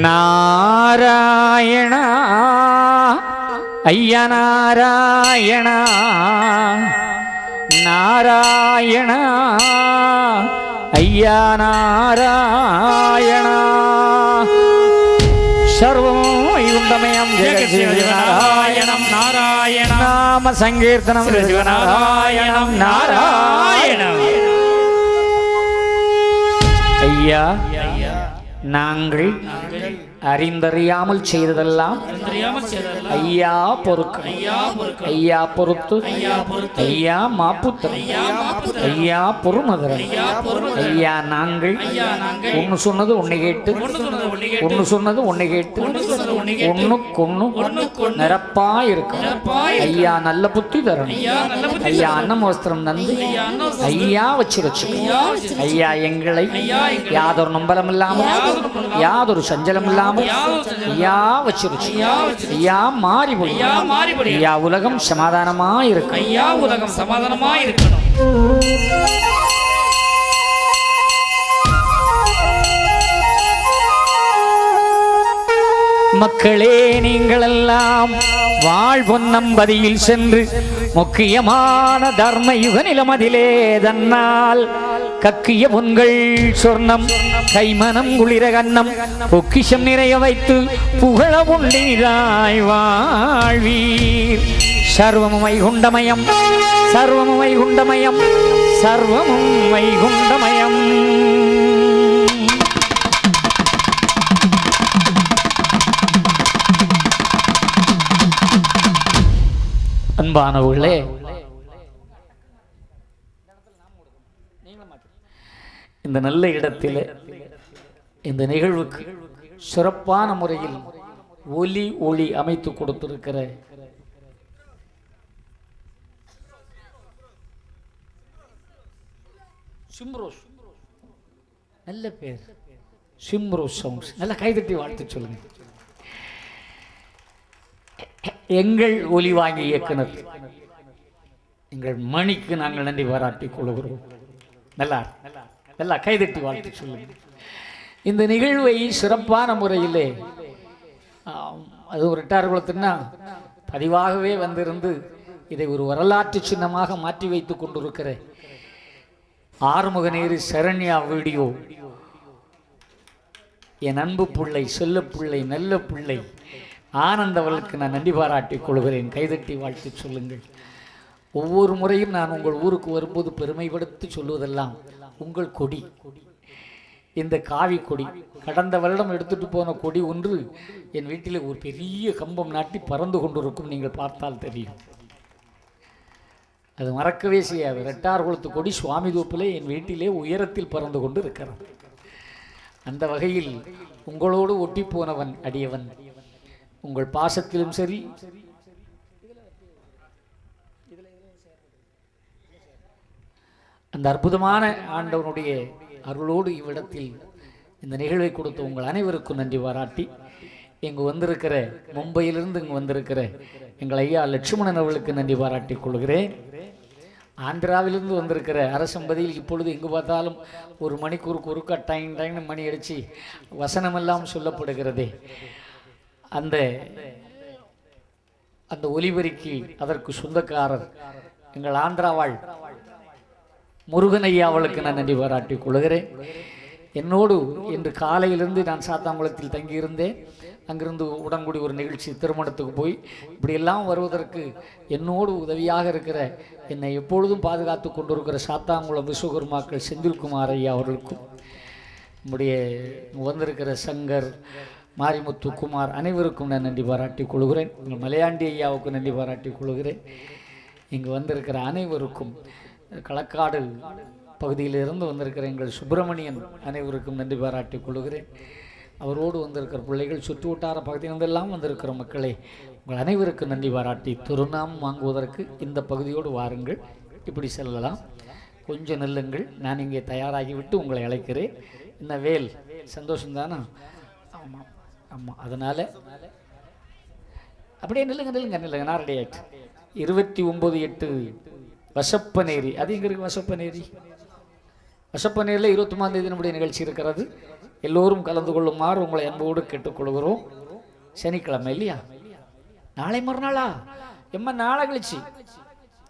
நாராயண. ஐயா நாராயண. நாராயண. ஐயா நாராயண. சர்வம் வைகுண்டமயம் ஜெகசிவநாராயணம் நாராயணம் நாம சங்கீர்த்தனம். சிவநாராயணம் நாராயணம். ஐயா ஐயா நாங்கள் அறிந்தறியாமல் செய்ததெல்லாம் ஐயா பொறுக்கு. ஐயா பொறுத்து. ஐயா பொறுத்து. ஐயா மாப்புத்திரம் ஐயா நாங்கள். ஒன்னு சொன்னது ஒன்னு கேட்டு. ஒன்று சொன்னது ஒண்ணு கேட்டு. ஒண்ணுக்கு ஒண்ணு நிரப்பா இருக்கும் ஐயா நல்ல புத்தி தரணும். ஐயா அன்னம் வஸ்திரம் தந்து ஐயா வச்சு வச்சு ஐயா எங்களை யாதொரு நம்பலம் இல்லாமல் யாதொரு சஞ்சலம் இல்லாமல் ஐயா வச்சு வச்சு ஐயா வச்சு ஐயா மாறி போய் ஐயா மாறிபடி ஐயா உலகம் சமாதானமா இருக்கும் ஐயா உலகம் சமாதானமாய் இருக்கணும் மக்களே நீங்களெல்லாம் வாழ்வொன்னம்பதியில் சென்று முக்கியமான தர்ம யுக நிலமதிலே தன்னால் கக்கிய பொன்கள் சொர்ணம் கைமனம் குளிர கண்ணம் பொக்கிஷம் நிறைய வைத்து புகழ உண்டீராய் வாழ்வீர். சர்வமும் வைகுண்டமயம் சர்வமும் வைகுண்டமயம் சர்வமும் வைகுண்டமயம். அன்பானவர்களே இந்த நல்ல இடத்தில் இந்த நிகழ்வுக்கு சிறப்பான முறையில் ஒலி ஒளி அமைத்து கொடுத்திருக்கிற சிம்ரோஸ். நல்ல பேர். சிம்ரோஸ் சவுண்ட்ஸ். நல்ல கைதட்டி வாழ்த்து சொல்லுங்க. எங்கள் ஒலி வாங்கி இயக்குனர். எங்கள் மணிக்கு நாங்கள் நன்றி பாராட்டிக் கொள்கிறோம். நல்லா நல்லா கைதட்டி வாழ்த்து சொல்லுங்க இந்த நிகழ்வை சிறப்பான முறையிலே அது ஒரு ரிட்டார் குளத்துனா பதிவாகவே வந்திருந்து இதை ஒரு வரலாற்று சின்னமாக மாற்றி வைத்துக் கொண்டிருக்கிற ஆறுமுகநேரி சரண்யா வீடியோ. என் அன்பு பிள்ளை செல்ல பிள்ளை நல்ல பிள்ளை. ஆனந்தவளுக்கு நான் நன்றி பாராட்டிக் கொள்கிறேன். கைதட்டி வாழ்த்து சொல்லுங்கள். ஒவ்வொரு முறையும் நான் உங்கள் ஊருக்கு வரும்போது பெருமைப்படுத்தி சொல்லுவதெல்லாம் உங்கள் கொடி. இந்த காவி கொடி கடந்த வருடம் எடுத்துட்டு போன கொடி ஒன்று என் வீட்டிலே ஒரு பெரிய கம்பம் நாட்டி பறந்து கொண்டிருக்கும் நீங்கள் பார்த்தால் தெரியும். அது மறக்கவே செய்யாது. ரெட்டார் குளத்து கொடி சுவாமி தோப்பிலே என் வீட்டிலே உயரத்தில் பறந்து கொண்டு இருக்கிறது அந்த வகையில் உங்களோடு ஒட்டி போனவன் அடியவன் உங்கள் பாசத்திலும் சரி. அந்த அற்புதமான ஆண்டவனுடைய அருளோடு இவ்விடத்தில் இந்த நிகழ்வை கொடுத்த உங்கள் அனைவருக்கும் நன்றி பாராட்டி இங்கு வந்திருக்கிற மும்பையிலிருந்து இங்கு வந்திருக்கிற எங்கள் ஐயா லட்சுமணன் அவர்களுக்கு நன்றி பாராட்டிக் கொள்கிறேன். ஆந்திராவிலிருந்து வந்திருக்கிற அரசம்பதியில் இப்பொழுது எங்கு பார்த்தாலும் ஒரு மணிக்கூருக்கு ஒருக்கா டைம் டைம் மணி அடித்து வசனமெல்லாம் சொல்லப்படுகிறதே. அந்த அந்த ஒலிபெருக்கி அதற்கு சொந்தக்காரர் எங்கள் ஆந்திராவாள் முருகன் ஐயா அவளுக்கு நான் நன்றி பாராட்டிக் கொள்கிறேன். என்னோடு இன்று காலையிலிருந்து நான் சாத்தாங்குளத்தில் தங்கியிருந்தேன். அங்கிருந்து உடன்குடி ஒரு நிகழ்ச்சி திருமணத்துக்கு போய் இப்படியெல்லாம் வருவதற்கு என்னோடு உதவியாக இருக்கிற என்னை எப்பொழுதும் பாதுகாத்து கொண்டிருக்கிற சாத்தாங்குளம் விஸ்வகர்மாக்கள் செந்தில்குமார் ஐயா அவர்களுக்கும் நம்முடைய வந்திருக்கிற சங்கர் மாரிமுத்து குமார் அனைவருக்கும் நான் நன்றி பாராட்டிக் கொள்கிறேன். எங்கள் மலையாண்டி ஐயாவுக்கும் நன்றி பாராட்டிக் கொள்கிறேன். இங்கு வந்திருக்கிற அனைவருக்கும் களக்காடு பகுதியிலிருந்து வந்திருக்கிற எங்கள் சுப்பிரமணியன் அனைவருக்கும் நன்றி பாராட்டிக் கொள்கிறேன். அவரோடு வந்திருக்கிற பிள்ளைகள் சுற்று வட்டார பகுதியிலிருந்தெல்லாம் வந்திருக்கிற மக்களே உங்கள் அனைவருக்கும் நன்றி பாராட்டி திருநாமம் வாங்குவதற்கு இந்த பகுதியோடு வாருங்கள். இப்படி செல்லலாம். கொஞ்சம் நெல்லுங்கள். நான் இங்கே தயாராகிவிட்டு உங்களை அழைக்கிறேன். என்ன வேல்? சந்தோஷம்தானா? ஆமாம். ஆமாம் அதனால் அப்படியே நில்லுங்க நில்லுங்க நில்லுங்க. நான் ரெடி ஆயிட்டு. இருபத்தி ஒம்பது எட்டு. வசப்பநேரி அது எங்கே இருக்குது வசப்பநேரி வசப்பநேரில் இருபத்தொம்பதாம் தேதி நம்முடைய நிகழ்ச்சி இருக்கிறது. எல்லோரும் கலந்து கொள்ளுமாறு உங்களை அன்போடு கேட்டுக்கொள்கிறோம். சனிக்கிழமை இல்லையா? நாளை மறுநாளா? எம்மா நாளை கழிச்சு.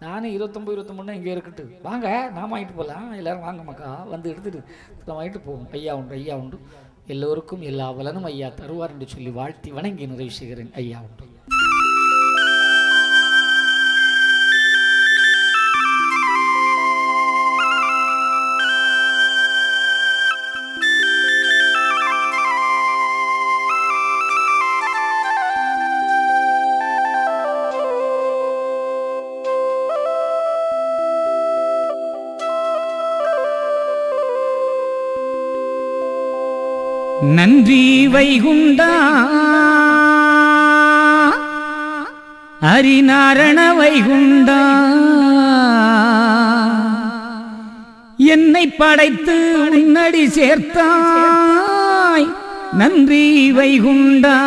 நானும் இருபத்தொம்பது இருபத்தொம்பது இங்கே இருக்கட்டு. வாங்க நாம வாங்கிட்டு போகலாம் எல்லாரும் வாங்க மக்கா வந்து எடுத்துகிட்டு வாங்கிட்டு போவோம். ஐயா உண்டு ஐயா உண்டு. எல்லோருக்கும் எல்லா வளனும் ஐயா தருவார் என்று சொல்லி வாழ்த்தி வணங்கி நிறைவு செய்கிறேன் ஐயா உண்டு நன்றி வைகுண்டா ஹரிநாரண வைகுண்டா என்னை படைத்து உன்னடி சேர்த்தாய் நன்றி வைகுண்டா?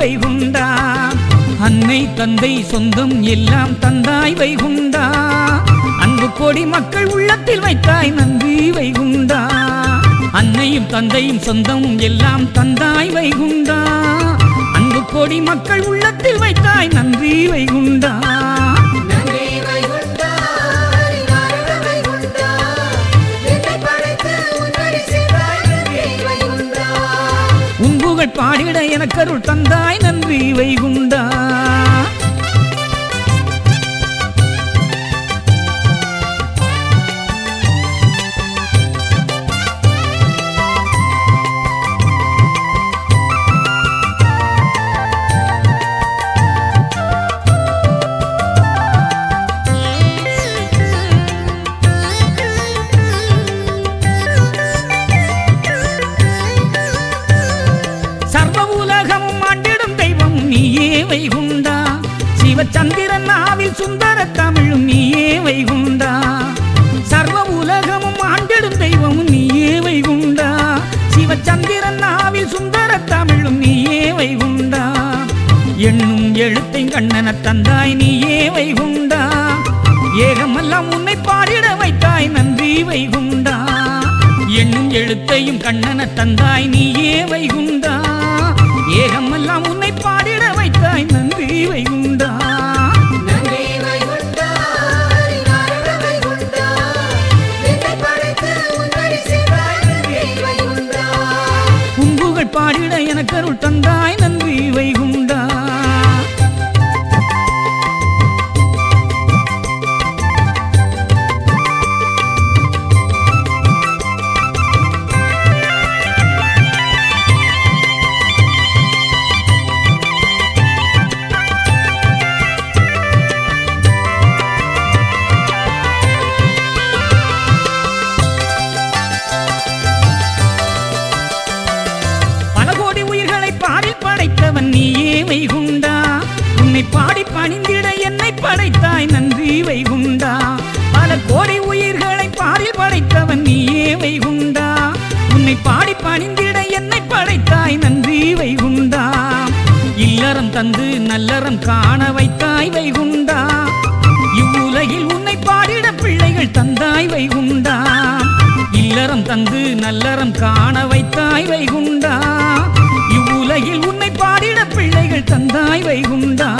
நன்றி வைகுண்டா அன்னை தந்தை சொந்தம் எல்லாம் தந்தாய் வைகுண்டா அன்பு கோடி மக்கள் உள்ளத்தில் வைத்தாய் நன்றி வைகுண்டா அன்னையும் தந்தையும் சொந்தம் எல்லாம் தந்தாய் வைகுண்டா அன்பு கோடி மக்கள் உள்ளத்தில் வைத்தாய் நன்றி வைகுண்டா பாடிட எனக்கருள் தந்தாய் நன்றி வைகுண்டா. கண்ணன தந்தாய் நீ ஏவை வைகுண்டா. ஏகமெல்லாம் உன்னை பாடிட வைத்தாய் நன்றி வைகுண்டா. என்னும் எழுத்தையும் கண்ணன தந்தாய் நீ வைகுண்டா. ஏகமெல்லாம் நன்றி வைகுண்டா. பல கோடி உயிர்களை பாரில் படைத்தவன் நீயே வைகுண்டா. உன்னை பாடி பணிந்திட என்னை படைத்தாய் நன்றி வைகுண்டா. இல்லறம் தந்து நல்லறம் காண வைத்தாய் வைகுண்டா. இவ்வுலகில் உன்னை பாடிட பிள்ளைகள் தந்தாய் வைகுண்டா. இல்லறம் தந்து நல்லறம் காண வைத்தாய் வைகுண்டா. இவ்வுலகில் உன்னை பாடிட பிள்ளைகள் தந்தாய் வைகுண்டா.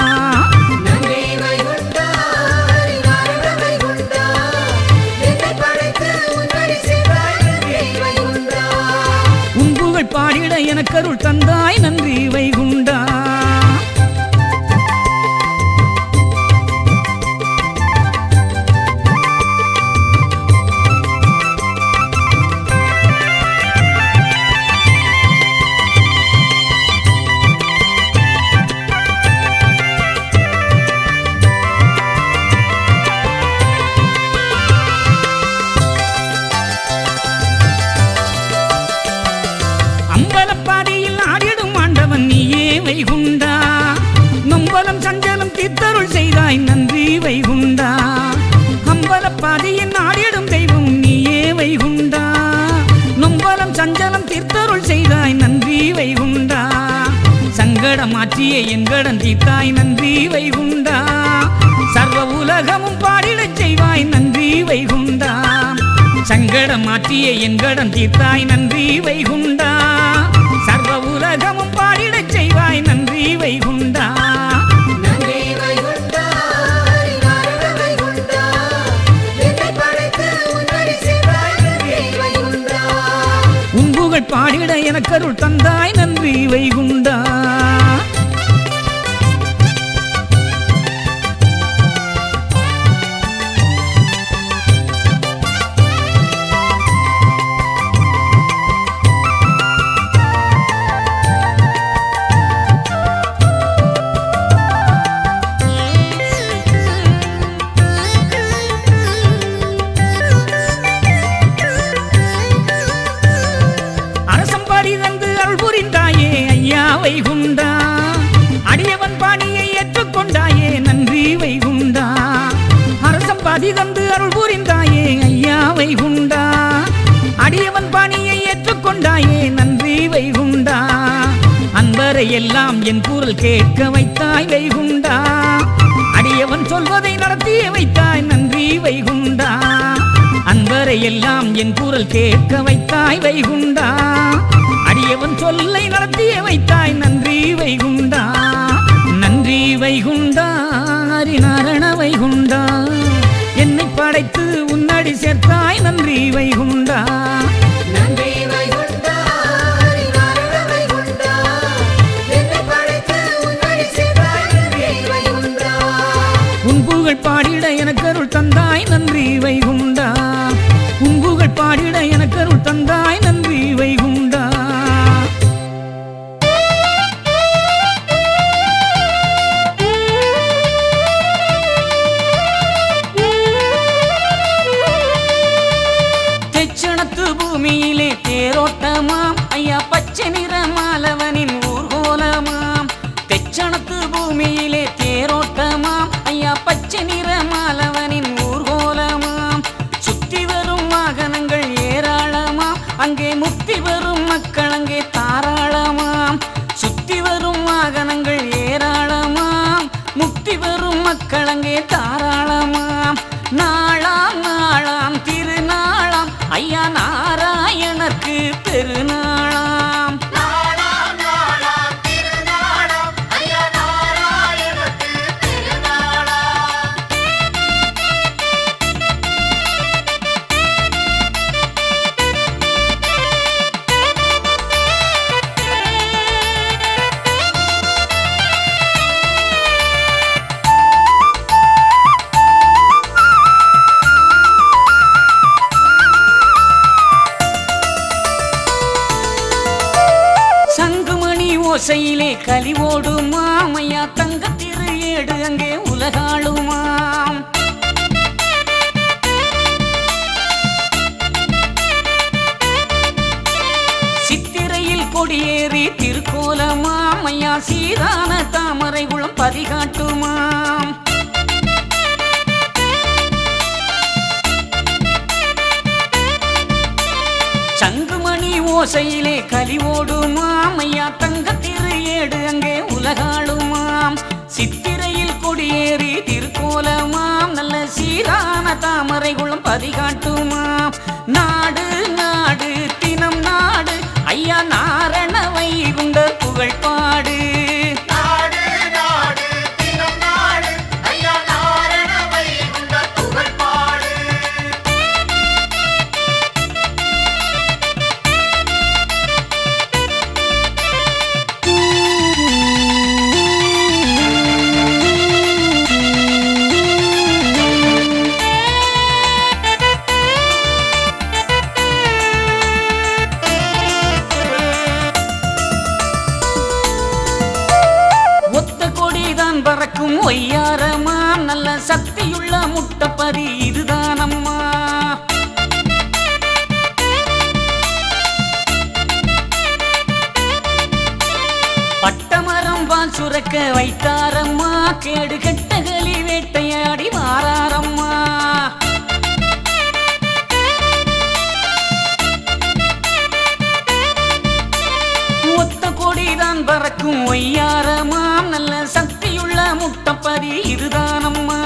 புகழ் பாடிட எனக்கருள் தந்தாய் நன்றி வைகுண்டா. சங்கடம் மாற்றிய எங்கடம் தீர்த்தாய் நன்றி வைகுண்டா. சர்வ உலகமும் பாடிடச் செய்வாய் நன்றி வைகுண்டா. சங்கடம் மாற்றிய எங்கடம் தீர்த்தாய் நன்றி வைகுண்டா. சர்வ உலகமும் பாடிடச் செய்வாய் நன்றி வைகுண்டா. பாடிட எனக்கருள் தந்தாய் நன்றி வைகுண்டா. வைகுண்டா அடியவன் பாணியை ஏற்றுக்கொண்டாயே நன்றி வைகுண்டா அரசம்பாதி தந்து அருள் புரிந்தாயே ஐயா வைகுண்டா அடியவன் பாணியை ஏற்றுக்கொண்டாயே நன்றி வைகுண்டா அன்பரை எல்லாம் என் குரல் கேட்க வைத்தாய் வைகுண்டா அடியவன் சொல்வதை நடத்திய வைத்தாய் நன்றி வைகுண்டா அன்பரை எல்லாம் என் குரல் கேட்க வைத்தாய் வைகுண்டா தேவன் சொல்லை நடத்திய வைத்தாய் சங்குமணி ஓசையிலே கலிவோடு மாமையா தங்க திரு ஏடு அங்கே உலகாளுமாம் சித்திரையில் கொடியேறி திருக்கோலமாம் ஐயா சீரான தாமரை குளம் பதிகாட்டுமாம் சங்குமணி ஓசையிலே கலிவோடு மாமையா தங்க மேடு அங்கே உலகாளுமாம். சித்திரையில் கொடியேறி ஒய்யாரமா நல்ல சக்தியுள்ள முட்டப்பரி இதுதானம்மா. பட்டமரம் பால் சுரக்க வைத்தாரம்மா கேடு கெட்டகலி வேட்டையாடி மாறாரம்மா ஒத்த கொடிதான் பறக்கும் ஒய்யாரமாம் நல்ல சக்தியுள்ள முட்டப்பதி இதுதானம்மா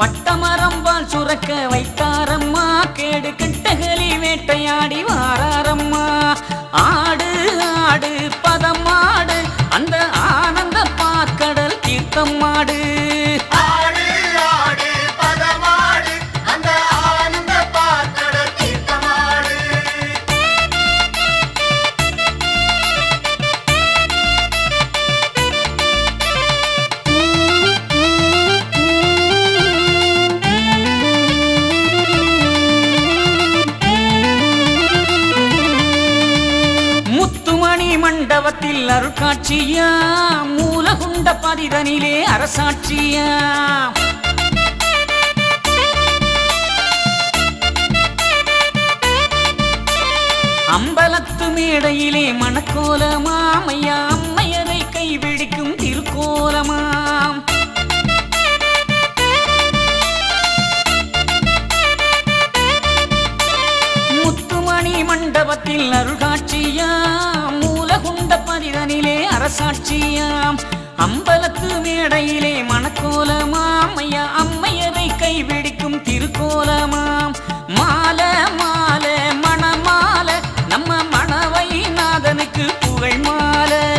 பட்டமரம்பால் சுரக்க வைத்தாரம்மா. கேடு கெட்டகலி வேட்டையாடி வாராரம்மா. ஆடு ஆடு பதமாடு அந்த ஆனந்த பாக்கடல் தீர்த்தம் மண்டபத்தில் அருட்காட்சியா? மூலகுண்ட பதிதனிலே அரசாட்சியா? அம்பலத்து மேடையிலே மணக்கோலமாமையா அம்மையரை கைபிடிக்கும் திருக்கோலமாம் முத்துமணி மண்டபத்தில் அருள்காட்சியா சாட்சியாம். அம்பலத்து மேடையிலே மணக்கோலமாம் ஐயா அம்மையரை கைவிடிக்கும் திருக்கோலமாம். மால மால மணமால நம்ம மணவை நாதனுக்கு புகழ் மாலை.